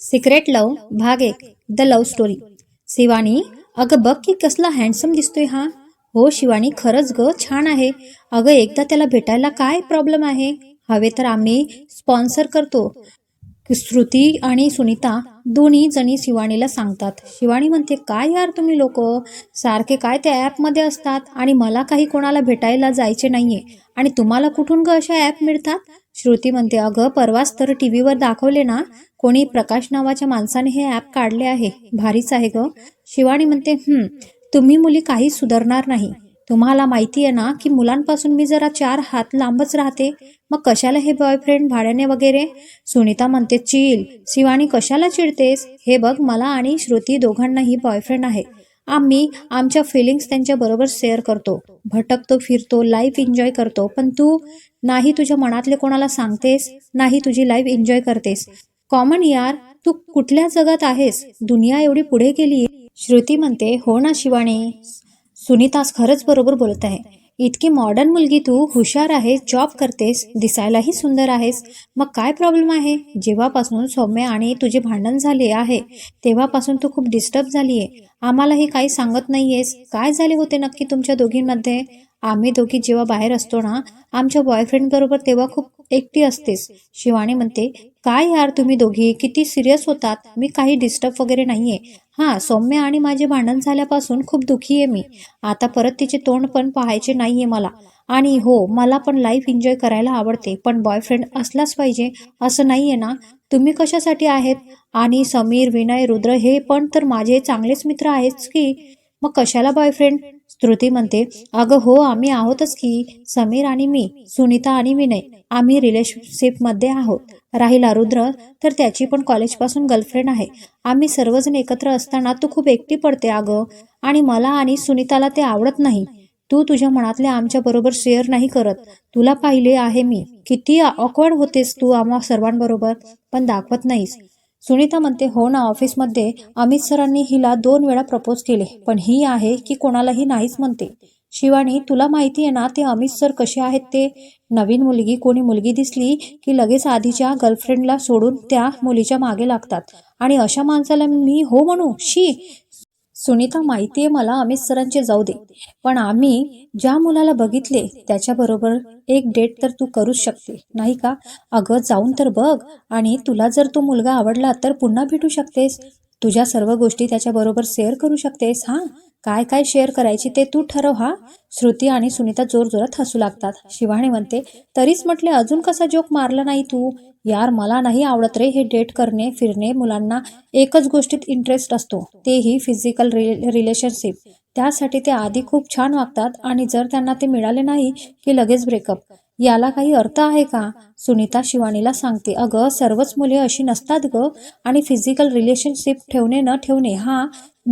Secret लव भाग एक the love story. Shivani अगं बघ की कसला हँडसम दिसतोय हा. हो शिवानी खरंच ग छान आहे. अगं एकदा त्याला भेटायला काय प्रॉब्लेम आहे? हवे तर आम्ही स्पॉन्सर करतो. श्रुती आणि सुनीता दोन्ही जणी शिवानीला सांगतात. शिवानी म्हणते काय यार तुम्ही लोक? सारखे काय त्या ॲपमध्ये असतात? आणि मला काही कोणाला भेटायला जायचे नाहीये. आणि तुम्हाला कुठून ग अशा ॲप मिळतात? श्रुती म्हणते अगं परवाच तर टी व्हीवर दाखवले ना कोणी प्रकाश नावाच्या माणसाने हे ॲप काढले आहे. भारीच आहे ग. शिवानी म्हणते तुम्ही मुली काही सुधारणार नाही. तुम्हाला माहिती आहे ना की मुलांपासून मी जरा चार हात लांबच राहते. मग कशाला हे बॉयफ्रेंड भाड्याने वगैरे? सुनीता म्हणते चिल शिवानी कशाला चिडतेस? हे बघ मला आणि श्रुती दोघांनाही बॉयफ्रेंड आहे. आम्ही आमच्या फिलिंग्स त्यांच्याबरोबर शेअर करतो. भटकतो फिरतो लाईफ एन्जॉय करतो. पण तू नाही तुझ्या मनातले कोणाला सांगतेस? नाही तुझी लाईफ एन्जॉय करतेस. कॉमन यार तू कुठल्या जगात आहेस? दुनिया एवढी पुढे गेली श्रुती म्हणते हो ना शिवानी. सुनीतास खरंच बरोबर बोलत आहे. इतकी मॉडर्न मुलगी तू हुशार आहेस जॉब करतेस दिसायलाही सुंदर आहेस. मग काय प्रॉब्लेम आहे? जेव्हापासून सौम्य आणि तुझे भांडण झाले आहे तेव्हापासून तू खूप डिस्टर्ब झाली आहे आम्हालाही काही सांगत नाहीयेस. काय झाले होते नक्की तुमच्या दोघींमध्ये? आम्ही दोघी जेव्हा बाहेर असतो ना आमच्या बॉयफ्रेंड बरोबर तेव्हा खूप एकटी असतेस. शिवानी म्हणते काय यार तुम्ही दोघी? किती सिरियस होतात. मी काही डिस्टर्ब वगैरे नाहीये. हां सौम्य आणि माझे भांडण झाल्यापासून खूप दुखी आहे मी. आता परत तिचे तोंड पण पाहायचे नाहीये मला. आणि हो मला पण लाईफ एन्जॉय करायला आवडते पण बॉयफ्रेंड असलाच पाहिजे. असं नाही आहे ना? तुम्ही कशासाठी आहेत? आणि समीर विनय रुद्र हे पण तर माझे चांगलेच मित्र आहेच की? मग कशाला बॉयफ्रेंड श्रुती म्हणते अगं हो आम्ही आहोतच की. समीर आणि मी सुनीता आणि विनय आम्ही रिलेशनशिपमध्ये आहोत. राहिला रुद्र तर त्याची पण कॉलेजपासून गर्लफ्रेंड आहे. आम्ही सर्वजण एकत्र असताना तू खूप एकटी पडते अगं. आणि मला आणि सुनीताला ते आवडत नाही. तू तुझ्या मनातल्या आमच्या बरोबर शेअर नाही करत. तुला पाहिले आहे मी. किती ऑकवर्ड होतेस तू आम्हा सर्वांबरोबर पण दाखवत नाहीस. सुनीता म्हणते हो ना ऑफिसमध्ये अमित सरांनी हिला दोन वेळा प्रपोज केले पण ही आहे की कोणालाही नाहीच म्हणते. शिवानी तुला माहिती आहे ना ते अमित सर कसे आहेत ते? नवीन मुलगी कोणी मुलगी दिसली की लगेच आधीच्या गर्लफ्रेंडला सोडून त्या मुलीच्या मागे लागतात. आणि अशा माणसाला मी हो म्हणू? शी सुनीता माहिती आहे मला अमित सरांचे जाऊ दे पण आम्ही ज्या मुलाला बघितले त्याच्याबरोबर एक डेट तर तू करूच शकते नाही का? अगं जाऊन तर बघ आणि तुला जर तो मुलगा आवडला तर पुन्हा भेटू शकतेस. तुझ्या सर्व गोष्टी त्याच्याबरोबर शेअर करू शकतेस हां? काय काय शेअर करायची ते तू ठरव हा. श्रुती आणि सुनीता जोरजोरात हसू लागतात. शिवानी म्हणते तरीच म्हटले अजून कसा जोक मारला नाही तू? यार मला नाही आवडत रे हे डेट करणे फिरणे. मुलांना एकच गोष्टीत इंटरेस्ट असतो. तेही फिजिकल रि रिलेशनशिप त्यासाठी ते आधी खूप छान वागतात आणि जर त्यांना ते मिळाले नाही की लगेच ब्रेकअप याला काही अर्थ आहे का? सुनीता शिवानीला सांगते अगं सर्वच मुले अशी नसतात ग. आणि फिजिकल रिलेशनशिप ठेवणे न ठेवणे हा.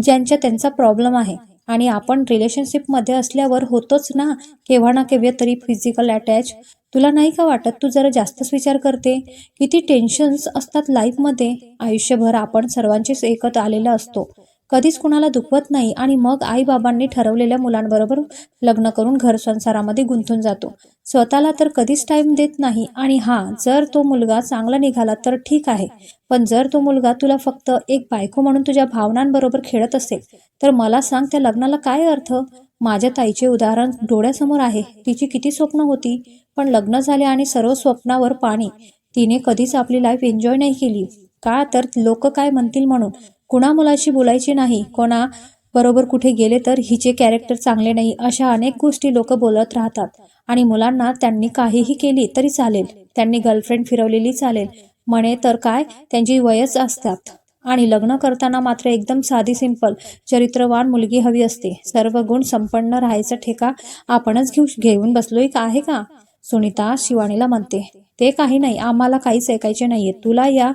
ज्यांच्या त्यांचा प्रॉब्लेम आहे. आणि आपण रिलेशनशिपमध्ये असल्यावर होतोच ना केव्हा ना केव्हा तरी फिजिकल अटॅच तुला नाही का वाटत तू जरा जास्तच विचार करते? किती टेन्शन्स असतात लाईफमध्ये आयुष्यभर आपण सर्वांचेच एकत आलेलं असतो. कधीच कुणाला दुखवत नाही आणि मग आईबाबांनी ठरवलेल्या मुलांबरोबर लग्न करून घर संसारामध्ये गुंतून जातो. स्वतःला तर कधीच टाईम देत नाही आणि हां जर तो मुलगा चांगला निघाला तर ठीक आहे. पण जर तो मुलगा तुला फक्त एक बायको म्हणून तुझ्या भावनांबरोबर खेळत असेल तर मला सांग त्या लग्नाला काय अर्थ? माझ्या ताईचे उदाहरण डोळ्यासमोर आहे. तिची किती स्वप्न होती? पण लग्न झाले आणि सर्व स्वप्नावर पाणी. तिने कधीच आपली लाईफ एन्जॉय नाही केली. का तर लोक काय म्हणतील म्हणून? कुणा मुलाशी बोलायची नाही कोणा बरोबर कुठे गेले तर हिचे कॅरेक्टर चांगले नाही अशा अनेक गोष्टी लोक बोलत राहतात. आणि मुलांना त्यांनी काहीही केली तरी चालेल. त्यांनी गर्लफ्रेंड फिरवलेली चालेल. म्हणे तर काय? त्यांची वयच असतात. आणि लग्न करताना मात्र एकदम साधी सिंपल चरित्रवान मुलगी हवी असते. सर्व गुण संपन्न राहायचा ठेका आपणच घेऊ घेऊन बसलोय का? आहे का? सुनीता शिवानीला म्हणते ते काही नाही आम्हाला काहीच ऐकायचे नाहीये. तुला या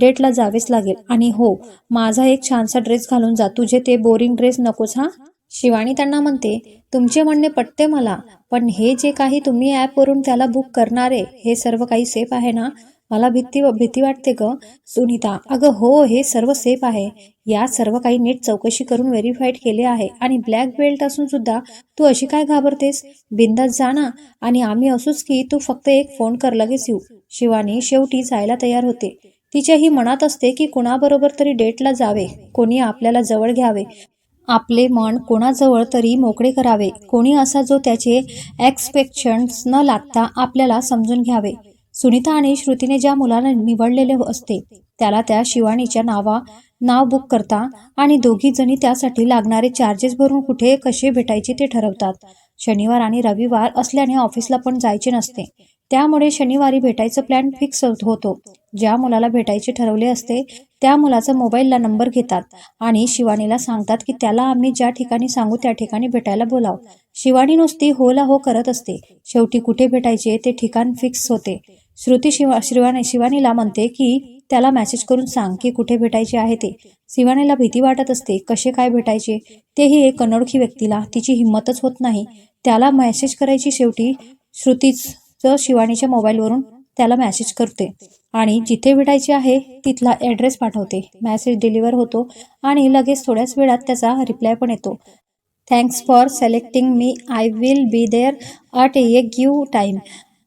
डेटला जावेच लागेल. आणि हो माझा एक छानसा ड्रेस घालून जा. तुझे ते बोरिंग ड्रेस नकोच हा? शिवानी त्यांना म्हणते तुमचे म्हणणे पटते मला पण हे जे काही तुम्ही ॲपवरून त्याला बुक करणारे हे सर्व काही सेफ आहे ना? मला भीती भीती वाटते ग. सुनीता अगं हो हे सर्व सेफ आहे. या सर्व काही नीट चौकशी करून व्हेरीफाईड केले आहे. आणि ब्लॅक बेल्ट असून सुद्धा तू अशी काय घाबरतेस? बिंदास जा ना. आणि आम्ही असूच की तू फक्त एक फोन कर लगेच येऊ. शिवानी शेवटी जायला तयार होते. तिच्याही मनात असते की कुणाबरोबर तरी डेटला जावे. कोणी आपल्याला जवळ घ्यावे. आपले मन कोणाजवळ तरी मोकळे करावे. कोणी असा जो त्याचे एक्सपेक्शन्स न लागता आपल्याला समजून घ्यावे. सुनीता आणि श्रुतीने ज्या मुलाला निवडलेले असते त्याला त्या शिवानीच्या नावा नाव बुक करता आणि दोघी जणी त्यासाठी लागणारे चार्जेस भरून कुठे कसे भेटायचे ते ठरवतात. शनिवार आणि रविवार असल्याने ऑफिसला पण जायचे नसते. त्यामुळे शनिवारी भेटायचं प्लॅन फिक्स होतो. ज्या मुलाला भेटायचे ठरवले असते त्या मुलाचा मोबाईलला नंबर घेतात आणि शिवानीला सांगतात की त्याला आम्ही ज्या ठिकाणी सांगू त्या ठिकाणी भेटायला बोलाव. शिवानी नुसती होला हो करत असते. शेवटी कुठे भेटायचे ते ठिकाण फिक्स होते. श्रुती शिवा शिवानी शिवानीला म्हणते की त्याला मेसेज करून सांग की कुठे भेटायचे आहे ते. शिवानीला भीती वाटत असते कसे काय भेटायचे? तेही एक अनोळखी व्यक्तीला तिची हिंमतच होत नाही. त्याला मेसेज करायची शेवटी श्रुतीच शिवानीच्या मोबाईलवरून त्याला मॅसेज करते. आणि जिथे भेटायचे आहे तिथला ॲड्रेस पाठवते. मॅसेज डिलिव्हर होतो आणि लगेच थोड्याच वेळात त्याचा रिप्लाय पण येतो. Thanks for selecting me I will be there at a give time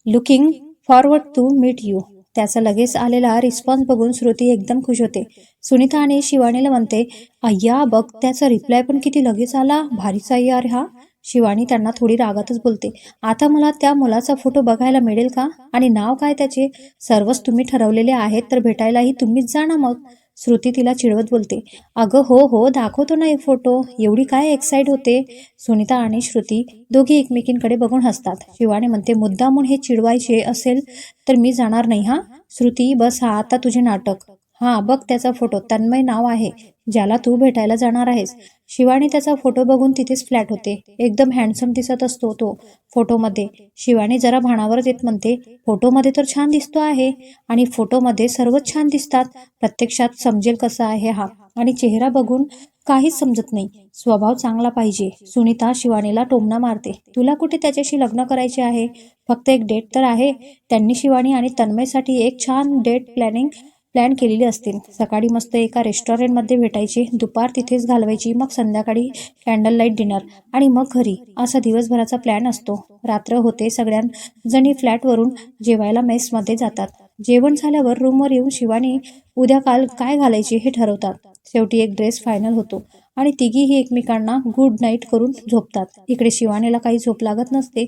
looking forward to meet you. त्याचा लगेच आलेला रिस्पॉन्स बघून श्रुती एकदम खुश होते. सुनीता आणि शिवानीला म्हणते अय्या बघ त्याचा रिप्लाय पण किती लगेच आला. भारीचा यार हा. शिवानी त्यांना थोडी रागातच बोलते आता मला त्या मुलाचा फोटो बघायला मिळेल का? आणि नाव काय त्याचे? सर्वच तुम्ही ठरवलेले आहेत तर भेटायलाही तुम्हीच जाणा मग. श्रुती तिला चिडवत बोलते. अगं हो हो दाखवतो ना एक फोटो. एवढी काय एक्साइट होते? सुनीता आणि श्रुती दोघी एकमेकींकडे बघून हसतात. शिवाने म्हणते मुद्दामून हे चिडवायचे असेल तर मी जाणार नाही हा? श्रुती बस हा आता तुझे नाटक. हा बघ त्याचा फोटो. तन्मय नाव आहे. ज्याला तू भेटायला जाणार आहेस. शिवानी त्याचा फोटो बघून तिथेच फ्लॅट होते. एकदम हँडसम दिसत असतो तो फोटोमध्ये. शिवानी जरा भाणावरच येत म्हणते फोटोमध्ये तर छान दिसतो आहे आणि फोटोमध्ये सर्वच छान दिसतात. प्रत्यक्षात समजेल कसा आहे हा. आणि चेहरा बघून काहीच समजत नाही. स्वभाव चांगला पाहिजे. सुनीता शिवानीला टोमणा मारते. तुला कुठे त्याच्याशी लग्न करायचे आहे? फक्त एक डेट तर आहे. त्यांनी शिवानी आणि तन्मयसाठी एक छान डेट प्लॅनिंग प्लॅन केलेली असतील. सकाळी मस्त एका रेस्टॉरंटमध्ये भेटायची दुपार तिथेच घालवायची मग संध्याकाळी कॅन्डल लाइट डिनर आणि मग घरी. असा दिवसभराचा प्लॅन असतो. रात्र होते सगळ्यांजणी फ्लॅटवरून जेवायला मेसमध्ये जातात. जेवण झाल्यावर रूमवर येऊन शिवानी उद्या काल काय घालायचे हे ठरवतात. शेवटी एक ड्रेस फायनल होतो आणि तिघीही एकमेकांना गुड नाईट करून झोपतात. इकडे शिवानीला काही झोप लागत नसते.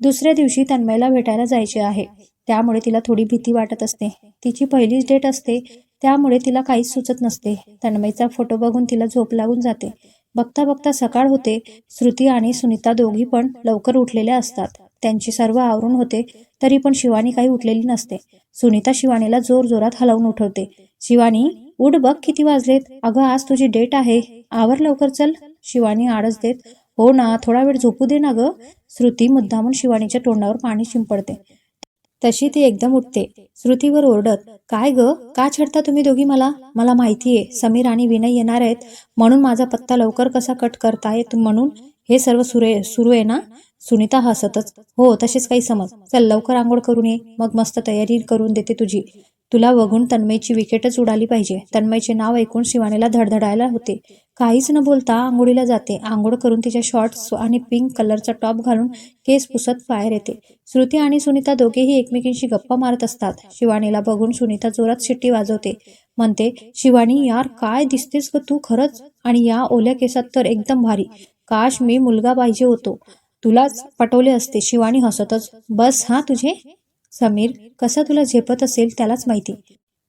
दुसऱ्या दिवशी तन्मयला भेटायला जायचे आहे. त्यामुळे तिला थोडी भीती वाटत असते. तिची पहिलीच डेट असते त्यामुळे तिला काहीच सुचत नसते. तन्मयचा फोटो बघून तिला झोप लागून जाते. बघता बघता सकाळ होते. श्रुती आणि सुनीता दोघी पण लवकर उठलेल्या असतात. त्यांची सर्व आवरून होते तरी पण शिवानी काही उठलेली नसते. सुनीता शिवानीला जोर जोरात हलवून उठवते. शिवानी उठ बघ किती वाजलेत. अगं आज तुझी डेट आहे. आवर लवकर चल. शिवानी आळस देत हो ना थोडा वेळ झोपू दे ना ग. श्रुती मुद्दामून शिवानीच्या तोंडावर पाणी शिंपडते. तशी ती एकदम उठते. श्रुतीवर ओरडत काय ग? का छडता तुम्ही दोघी मला? मला माहितीये समीर आणि विनय येणार आहेत म्हणून माझा पत्ता लवकर कसा कट करतायत म्हणून हे सर्व सुरे सुरू आहे ना? सुनीता हसतच हो तसेच काही समज. चल लवकर आंघोळ करून ये. मग मस्त तयारी करून देते तुझी. तुला बघून तन्मयची विकेटच उडाली पाहिजे. तन्मयचे नाव ऐकून शिवानीला धडधडायला होते. काहीच न बोलता आंघोळीला जाते. आंघोळ करून तिच्या शॉर्ट्स आणि पिंक कलरचा टॉप घालून केस पुसत बाहेर येते. श्रुती आणि सुनीता दोघेही एकमेकींशी गप्पा मारत असतात. शिवानीला बघून सुनीता जोरात शिट्टी वाजवते. म्हणते शिवानी यार काय दिसतेस ग तू खरंच? आणि या ओल्या केसात तर एकदम भारी. काश मी मुलगा पाहिजे होतो. तुलाच पटवले असते. शिवानी हसतच बस हा तुझे? समीर कसा तुला झेपत असेल त्यालाच माहिती.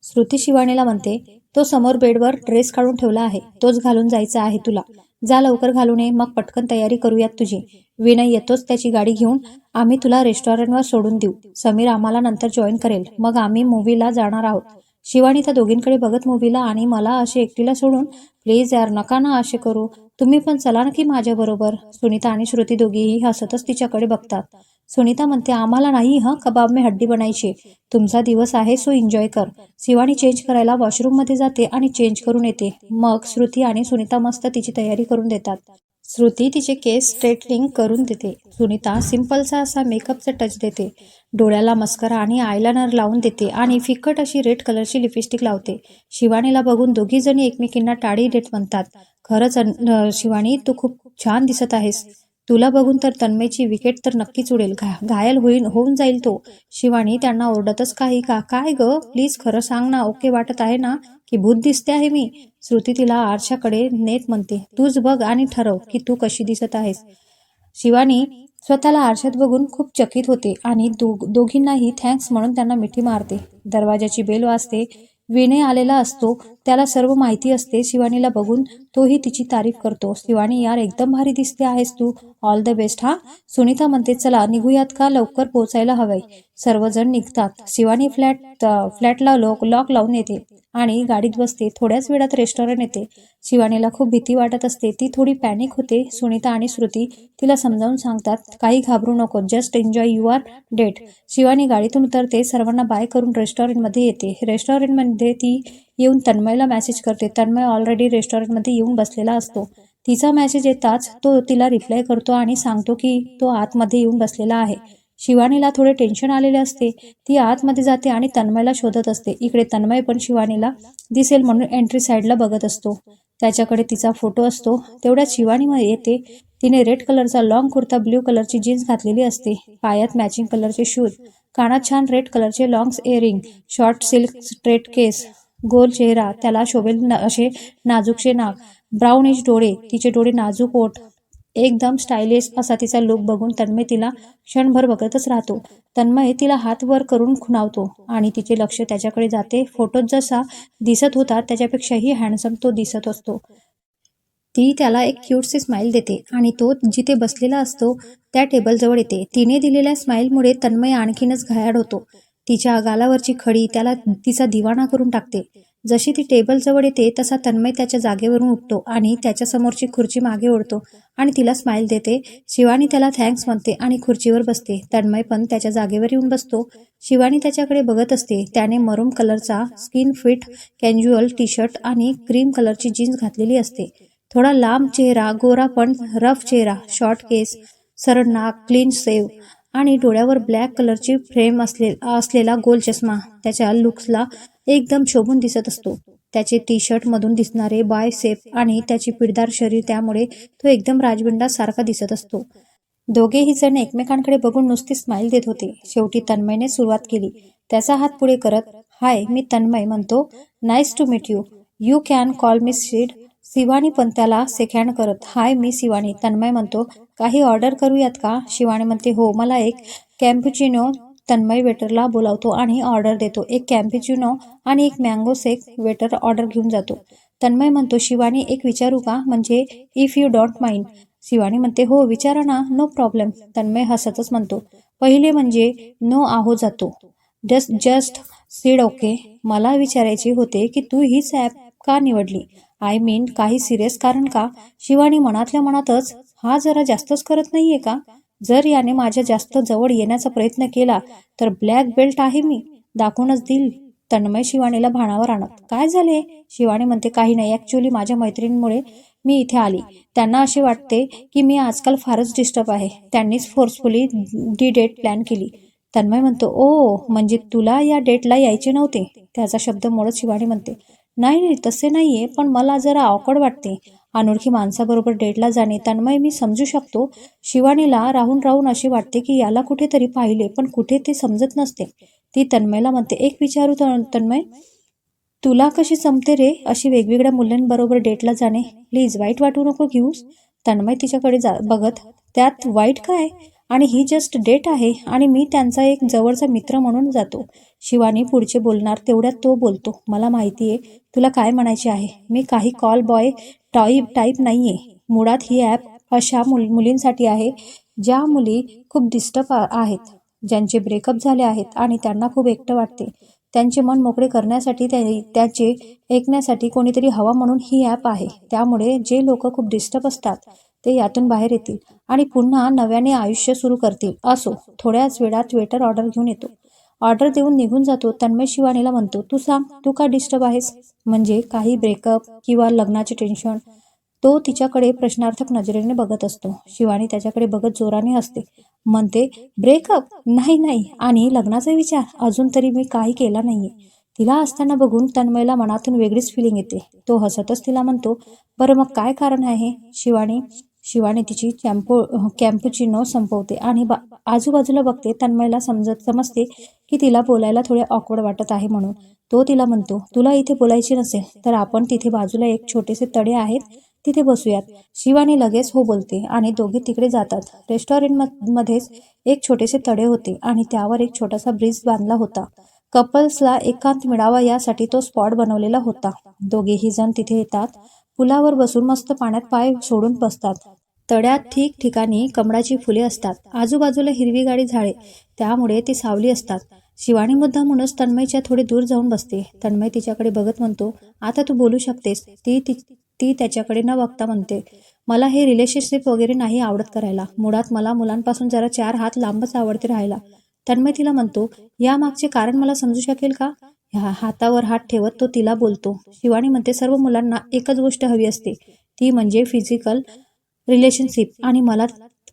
श्रुती शिवानीला म्हणते तो समोर बेडवर ड्रेस काढून ठेवला आहे तोच घालून जायचा आहे तुला. जा लवकर घालून ये मग पटकन तयारी करूयात तुझी. विनय येतोच त्याची गाडी घेऊन आम्ही तुला रेस्टॉरंटवर सोडून देऊ. समीर आम्हाला नंतर जॉईन करेल. मग आम्ही मूवीला जाणार आहोत. शिवानी त्या दोघींकडे बघत मूवीला आणि मला असे एकटीला सोडून प्लीज यार नका ना असे करू. तुम्ही पण चला ना की माझ्याबरोबर सुनीता आणि श्रुती दोघीही हसतच तिच्याकडे बघतात. सुनीता म्हणते आम्हाला नाही हं? कबाब में हड्डी बनायची. तुमचा दिवस आहे सो एन्जॉय कर. शिवानी चेंज करायला वॉशरूममध्ये जाते आणि चेंज करून येते. मग श्रुती आणि सुनीता मस्त तिची तयारी करून देतात. श्रुती तिचे केस स्ट्रेटनिंग करून देते. सुनीता सिम्पलचा असा मेकअपचा टच देते. डोळ्याला मस्करा आणि आयलायनर लावून देते आणि फिकट अशी रेड कलरची लिपस्टिक लावते. शिवानीला बघून दोघी जणी एकमेकींना टाळी देत म्हणतात. खरंच अन- शिवानी तू खूप छान दिसत आहेस. तुला बघून तर तन्मयची विकेट तर नक्कीच उडेल. घा घायल होईल होऊन जाईल तो. शिवानी त्यांना ओरडतच काही का? काय ग? प्लीज खरं सांग ना ओके वाटत आहे ना? की भूत दिसते आहे मी. श्रुती तिला आरशाकडे नेत म्हणते. तूच बघ आणि ठरव की तू कशी दिसत आहेस. शिवानी स्वतःला आरशात बघून खूप चकित होते आणि दोघ दोघींनाही थँक्स म्हणून त्यांना मिठी मारते. दरवाजाची बेल वाजते. विनय आलेला असतो. त्याला सर्व माहिती असते. शिवानीला बघून तोही तिची तारीफ करतो. शिवानी यार एकदम भारी दिसते आहेस तू. ऑल द बेस्ट हा? सुनीता म्हणते चला निघूयात का? लवकर पोहोचायला हवंय. सर्वजण निघतात. शिवानी फ्लॅट फ्लॅटला लॉक लॉक लावून येते. आणि गाडीत बसते. थोड्याच वेळात रेस्टॉरंट येते. शिवानीला खूप भीती वाटत असते. ती थोडी पॅनिक होते. सुनीता आणि श्रुती तिला समजावून सांगतात काही घाबरू नको. Just enjoy your date Shivani गाडीतून उतरते. सर्वांना बाय करून रेस्टॉरंटमध्ये येते. रेस्टॉरंटमध्ये ती येऊन तन्मयला मेसेज करते. तन्मय ऑलरेडी रेस्टॉरंटमध्ये येऊन बसलेला असतो. तिचा मेसेज येताच तो तिला रिप्लाय करतो आणि सांगतो की तो आतमध्ये येऊन बसलेला आहे. शिवानीला थोडे टेन्शन आलेले असते. ती आतमध्ये जाते आणि तन्मयला शोधत असते. इकडे तन्मय पण शिवानीला दिसेल म्हणून एंट्री साईडला बघत असतो. त्याच्याकडे तिचा फोटो असतो. तेवढ्यात शिवानी येते. तिने रेड कलरचा लॉंग कुर्ता ब्ल्यू कलरची जीन्स घातलेली असते. पायात मॅचिंग कलरचे शूज कानात छान रेड कलरचे long earring short silk straight केस गोल चेहरा त्याला शोभेल न असे नाजूकशे नाक ब्राऊन इज डोळे तिचे डोळे नाजूक ओठ एकदम स्टायलिश असा तिचा लुक बघून तन्मय तिला क्षणभर बघतच राहतो. तन्मय तिला हात वर करून खुणावतो आणि तिचे लक्ष त्याच्याकडे जाते. फोटोत जसा दिसत होता त्याच्यापेक्षाही हँडसम तो दिसत असतो. ती त्याला एक क्यूटसी स्माईल देते आणि तो जिथे बसलेला असतो त्या टेबलजवळ येते. तिने दिलेल्या स्माईलमुळे तन्मय आणखीनच घायाळ होतो. तिच्या गालावरची खडी त्याला तिचा दिवाणा करून टाकते. जशी ती टेबलजवळ येते तसा तन्मय त्याच्या जागेवरून उठतो आणि त्याच्या समोरची खुर्ची मागे ओढतो आणि तिला स्माईल देते. शिवानी त्याला थँक्स म्हणते आणि खुर्चीवर बसते. तन्मय पण त्याच्या जागेवर येऊन बसतो. शिवानी त्याच्याकडे बघत असते. त्याने मरूम कलरचा skin fit casual T shirt आणि क्रीम कलरची जीन्स घातलेली असते. थोडा लांब चेहरा गोरा पण रफ चेहरा शॉर्ट केस सरळ नाक क्लीन सेव आणि डोळ्यावर ब्लॅक कलरची फ्रेम असले असलेला गोल चष्मा. त्याच्या लुक्सला एकदम शोभून दिसत असतो. त्याचे टी शर्टमधून दिसणारे बाय सेप आणि त्याची पिडदार शरीर त्यामुळे तो एकदम राजबिंडा सारखा दिसत असतो. दोघेही जण एकमेकांकडे बघून नुसती स्माईल देत होते. शेवटी तन्मयने सुरुवात केली. त्याचा हात पुढे करत हाय मी तन्मय म्हणतो. Nice to meet you you can call me शीड Shivani पण त्याला सेकँड करत हाय मी शिवानी तन्मय म्हणतो. काही ऑर्डर करूयात का? शिवानी म्हणते हो मला एक कॅम्पुचिनो तन्मय वेटरला बोलावतो आणि ऑर्डर देतो. एक कॅम्पुचिनो आणि एक मँगो सेक वेटर ऑर्डर घेऊन जातो. तन्मय म्हणतो शिवानी एक विचारू का? म्हणजे if you don't mind Shivani म्हणते हो विचारा ना नो प्रॉब्लेम तन्मय हसतच म्हणतो पहिले म्हणजे नो आहो जातो. जस्ट जस्ट सीड ओके मला विचारायचे होते की तू हीच ॲप का निवडली? आय मीन काही सिरियस कारण का? शिवानी मनातल्या मनातच हा जरा जास्तच करत नाहीये का? जर याने माझ्या जास्त जवळ येण्याचा प्रयत्न केला तर ब्लॅक बेल्ट आहे मी दाखवूनच देईल. तन्मय शिवानीला भाणावर आणत काय झाले शिवानी म्हणते काही नाही ॲक्च्युली माझ्या मैत्रिणीमुळे मी इथे आली. त्यांना असे वाटते की मी आजकाल फारच डिस्टर्ब आहे. त्यांनीच फोर्सफुली डी डेट प्लॅन केली. तन्मय म्हणतो ओ म्हणजे तुला या डेटला यायचे नव्हते? त्याचा शब्द मोडत शिवानी म्हणते नाही नाही तसे नाहीये पण मला जरा अवकड वाटते. अनोळखी माणसाबरोबर डेटला जाणे तन्मय मी समजू शकतो. शिवानीला राहून राहून असे वाटते की याला कुठेतरी पाहिले पण कुठे ते समजत नसते. ती तन्मयला म्हणते एक विचारू तन्मय तुला कशी जमते रे अशी वेगवेगळ्या मुलांबरोबर डेटला जाणे? प्लीज वाईट वाटू नको घेऊस. तन्मय तिच्याकडे जा बघत त्यात वाईट काय? आणि ही जस्ट डेट आहे आणि मी त्यांचा एक जवळचा मित्र म्हणून जातो. शिवानी पुढचे बोलणार तेवढ्यात तो बोलतो मला माहिती आहे तुला काय म्हणायचे आहे? मी काही कॉल बॉय टाईप टाईप नाही आहे मुळात ही ॲप अशा मुल मुलींसाठी आहे ज्या मुली खूप डिस्टर्ब आहेत ज्यांचे ब्रेकअप झाले आहेत आणि त्यांना खूप एकटं वाटते. त्यांचे मन मोकळे करण्यासाठी त्या- त्याचे ऐकण्यासाठी कोणीतरी हवा म्हणून ही ॲप आहे. त्यामुळे जे लोक खूप डिस्टर्ब असतात ते यातून बाहेर येतील आणि पुन्हा नव्याने आयुष्य सुरू करतील. असो थोड्याच वेळात वेटर ऑर्डर घेऊन येतो. ऑर्डर देऊन निघून जातो. तन्मय शिवानीला म्हणतो तू सांग तू का डिस्टर्ब आहेस? म्हणजे काही ब्रेकअप किंवा लग्नाचे टेन्शन तो तिच्याकडे प्रश्नार्थक नजरेने बघत असतो. शिवानी त्याच्याकडे बघत जोराने हसते. म्हणते ब्रेकअप? नाही नाही. आणि लग्नाचा विचार? अजून तरी मी काही केला नाहीये तिला असताना बघून तन्मयला मनातून वेगळीच फिलिंग येते. तो हसतच तिला म्हणतो बरं मग काय कारण आहे शिवानी शिवानी तिची कॅम्पो कॅम्पुचिनो संपवते आणि बा आजूबाजूला बघते. तन्मयला समजत समजते की तिला बोलायला थोडे ऑकवर्ड वाटत आहे म्हणून. तो तिला म्हणतो तुला इथे बोलायची नसेल तर आपण तिथे बाजूला एक छोटेसे तडे आहेत तिथे बसूयात. शिवानी लगेच हो बोलते आणि दोघे तिकडे जातात. रेस्टॉरंट मध्येच एक छोटेसे तडे होते आणि त्यावर एक छोटासा ब्रिज बांधला होता. कपल्सला एकांत मिळावा यासाठी तो स्पॉट बनवलेला होता. दोघेही जण तिथे येतात. पुलावर बसून मस्त पाण्यात पाय सोडून बसतात. तड्यात ठिकठिकाणी कमळाची फुले असतात. आजूबाजूला हिरवीगाडी झाडे. त्यामुळे ती सावली असतात. शिवानी मुद्दामूनच तन्मयच्या थोडे दूर जाऊन बसते. तन्मय तिच्याकडे बघत म्हणतो आता तू बोलू शकतेस. ती ती ती त्याच्याकडे न बघता म्हणते मला हे रिलेशनशिप वगैरे नाही आवडत करायला. मुळात मला मुलांपासून जरा चार हात लांबच आवडते राहायला. तन्मय तिला म्हणतो यामागचे कारण मला समजू शकेल का? ह्या हातावर हात ठेवत तो तिला बोलतो. शिवानी म्हणते सर्व मुलांना एकच गोष्ट हवी असते. ती म्हणजे फिजिकल रिलेशनशिप आणि मला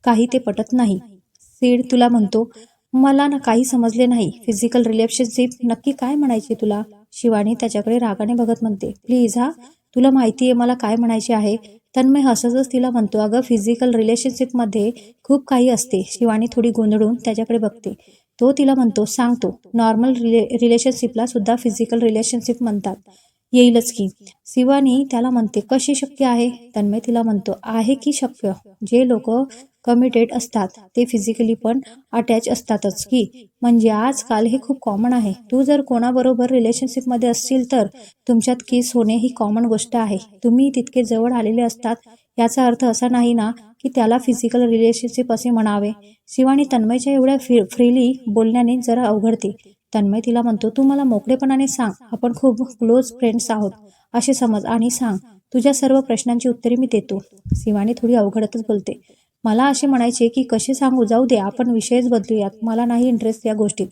काही ते पटत नाही. सीड तुला म्हणतो मला ना काही समजले नाही. फिजिकल रिलेशनशिप नक्की काय म्हणायची तुला? शिवानी त्याच्याकडे रागाने बघत म्हणते. प्लीज हा तुला माहिती आहे मला काय म्हणायचे आहे? तन्मय हसतच तिला म्हणतो अगं फिजिकल रिलेशनशिपमध्ये खूप काही असते. शिवानी थोडी गोंधळून त्याच्याकडे बघते. तो तिला म्हणतो सांगतो नॉर्मल रिले रिलेशनशिपला सुद्धा फिजिकल रिलेशनशिप म्हणतात. येईलच की. शिवानी त्याला म्हणते कशी शक्य आहे? तन्मय तिला म्हणतो आहे की शक्य? जे लोक कमिटेड असतात. ते फिजिकली पण अटॅच असतातच की. म्हणजे आजकाल हे खूप कॉमन आहे. तू जर कोणाबरोबर रिलेशनशिपमध्ये असशील तर तुमच्यात किस होणे ही कॉमन गोष्ट आहे. तुम्ही तितके जवळ आलेले असतात. याचा अर्थ असा नाही ना की त्याला फिजिकल रिलेशनशिप असे म्हणावे. शिवानी तन्मयच्या एवढ्या फ्री फ्रीली बोलण्याने जरा अवघडते. तन्मय तिला म्हणतो तू मला मोकळेपणाने सांग. आपण खूप क्लोज फ्रेंड्स आहोत. असे समज आणि सांग. तुझ्या सर्व प्रश्नांची उत्तरे मी देतो. शिवानी थोडी अवघडतच बोलते. मला असे म्हणायचे की कसे सांगू? जाऊ दे आपण विषयच बदलूयात. मला नाही इंटरेस्ट या गोष्टीत.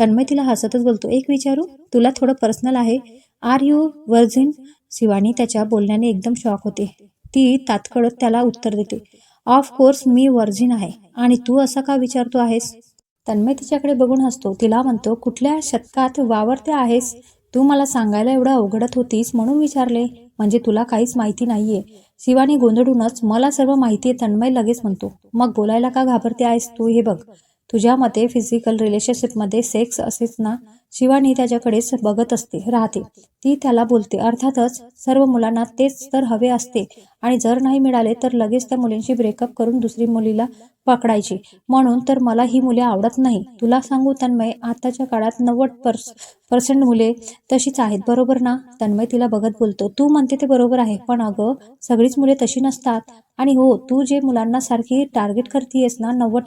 तन्मय तिला हसतच बोलतो. एक विचारू? तुला थोडं पर्सनल आहे. आर यू वर्झिन शिवानी त्याच्या बोलण्याने एकदम शॉक होते. ती तात्कळत त्याला उत्तर देते. ऑफकोर्स मी वर्जिन आहे. आणि तू असा का विचारतो आहेस? तन्मय तिच्याकडे बघून हसतो. तिला म्हणतो कुठल्या शतकात वावरते आहेस? तू मला सांगायला एवढं अवघडत होतीस म्हणून विचारले. म्हणजे तुला काहीच माहिती नाहीये. शिवानी गोंधळूनच मला सर्व माहिती आहे तन्मय लगेच म्हणतो मग बोलायला का घाबरते आहेस तू? हे बघ तुझ्या मते फिजिकल रिलेशनशिपमध्ये सेक्स असेच ना? शिवानी त्याच्याकडेच बघत असते राहते. ती त्याला बोलते अर्थातच सर्व मुलांना तेच तर हवे असते. आणि जर नाही मिळाले तर लगेच त्या मुलींशी ब्रेकअप करून दुसरी मुलीला पकडायची. म्हणून तर मला ही मुले आवडत नाही. तुला सांगू तन्मय आताच्या काळात नव्वद पर्स पर्सेंट मुले तशीच आहेत बरोबर ना? तन्मय तिला बघत बोलतो तू म्हणते ते बरोबर आहे पण अगं सगळीच मुले तशी नसतात. आणि हो तू जे मुलांना सारखी टार्गेट करतेयस ना नव्वद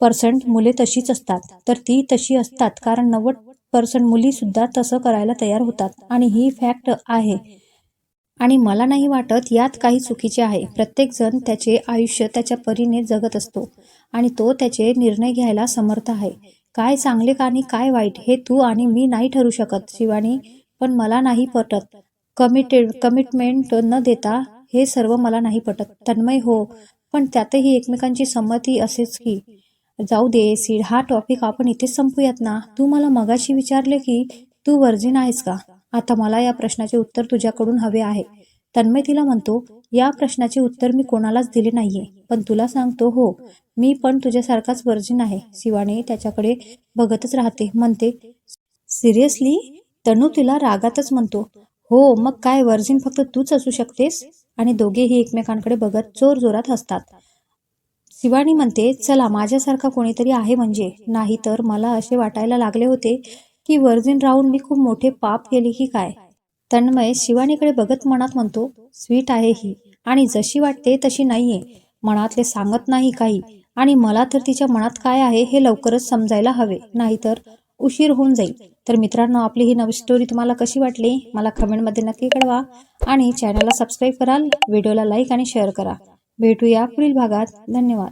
पर्सेंट मुले तशीच असतात. तर ती तशी असतात कारण नव्वद पर्सेंट मुलीसुद्धा तसं करायला तयार होतात. आणि ही फॅक्ट आहे. आणि मला नाही वाटत यात काही चुकीचे आहे. प्रत्येकजण त्याचे आयुष्य त्याच्या परीने जगत असतो. आणि तो त्याचे निर्णय घ्यायला समर्थ आहे. काय चांगले का आणि काय वाईट हे तू आणि मी नाही ठरू शकत शिवानी. पण मला नाही पटत. कमिटेड कमिटमेंट न देता हे सर्व मला नाही पटत. तन्मय हो. पण त्यातही एकमेकांची संमती असेच की जाऊ दे सीड हा टॉपिक आपण इथेच संपूयात ना. तू मला मगाशी विचारले की तू वर्जिन आहेस का? आता मला या प्रश्नाचे उत्तर तुझ्याकडून हवे आहे. तन्मय तिला म्हणतो या प्रश्नाचे उत्तर मी कोणालाच दिले नाहीये. पण तुला सांगतो हो मी पण तुझ्यासारखाच वर्जिन आहे. शिवाने त्याच्याकडे बघतच राहते. म्हणते सिरियसली तनू तिला रागातच म्हणतो. हो मग काय वर्जिन फक्त तूच असू शकतेस? आणि दोघेही एकमेकांकडे बघत जोर जोरात हसतात. शिवानी म्हणते चला माझ्यासारखा कोणीतरी आहे म्हणजे. नाही तर मला असे वाटायला लागले होते की वर्जिन राहून मी खूप मोठे पाप केले की काय? तन्मय शिवानीकडे बघत मनात म्हणतो स्वीट आहे ही. आणि जशी वाटते तशी नाहीये. मनातले सांगत नाही काही. आणि मला तर तिच्या मनात काय आहे हे लवकरच समजायला हवे. नाहीतर उशीर होऊन जाईल. तर मित्रांनो आपली ही नवी स्टोरी तुम्हाला कशी वाटली? मला कमेंटमध्ये नक्की कळवा. आणि चॅनलला सबस्क्राईब कराल. व्हिडिओला लाईक आणि शेअर करा. भेटूया पुढील भागात. धन्यवाद.